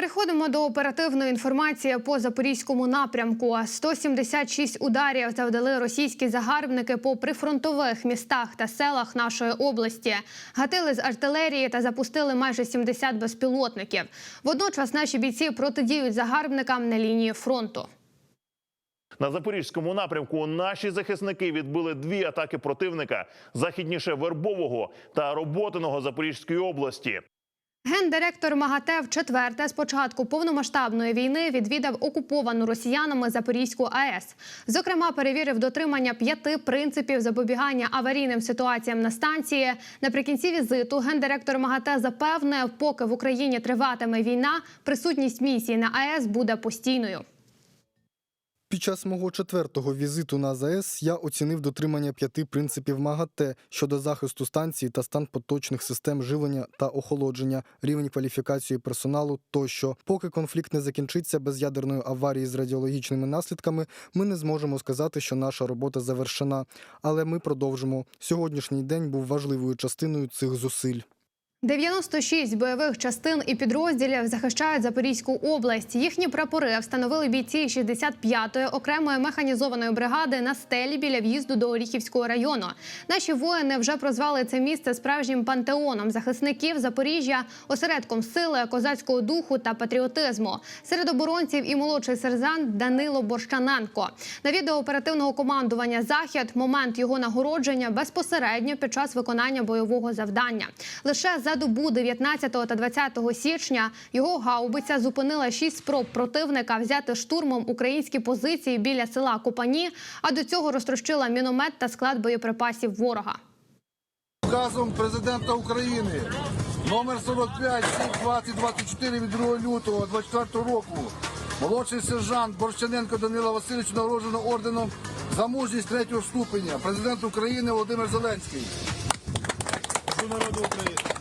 Переходимо до оперативної інформації по запорізькому напрямку. 176 ударів завдали російські загарбники по прифронтових містах та селах нашої області. Гатили з артилерії та запустили майже 70 безпілотників. Водночас наші бійці протидіють загарбникам на лінії фронту. На запорізькому напрямку наші захисники відбили дві атаки противника західніше Вербового та Роботиного Запорізької області. Гендиректор МАГАТЕ четверте з початку повномасштабної війни відвідав окуповану росіянами Запорізьку АЕС. Зокрема, перевірив дотримання п'яти принципів запобігання аварійним ситуаціям на станції. Наприкінці візиту гендиректор МАГАТЕ запевнив, поки в Україні триватиме війна, присутність місії на АЕС буде постійною. Під час мого четвертого візиту на ЗАЕС я оцінив дотримання п'яти принципів МАГАТЕ щодо захисту станції та стан поточних систем живлення та охолодження, рівень кваліфікації персоналу тощо. Поки конфлікт не закінчиться без ядерної аварії з радіологічними наслідками, ми не зможемо сказати, що наша робота завершена. Але ми продовжимо. Сьогоднішній день був важливою частиною цих зусиль. 96 бойових частин і підрозділів захищають Запорізьку область. Їхні прапори встановили бійці 65-ї окремої механізованої бригади на стелі біля в'їзду до Оріхівського району. Наші воїни вже прозвали це місце справжнім пантеоном захисників Запоріжжя, осередком сили, козацького духу та патріотизму. Серед оборонців і молодший сержант Данило Борщаненко. На відео оперативного командування Захід момент його нагородження безпосередньо під час виконання бойового завдання. Лише за добу 19 та 20 січня його гаубиця зупинила шість спроб противника взяти штурмом українські позиції біля села Копані, а до цього розтрощила міномет та склад боєприпасів ворога. Указом президента України номер 45 2024 від 2 лютого 24 року молодший сержант Борщаненко Данила Васильович нагороджено орденом за мужність третього ступеня. Президент України Володимир Зеленський. Народу України.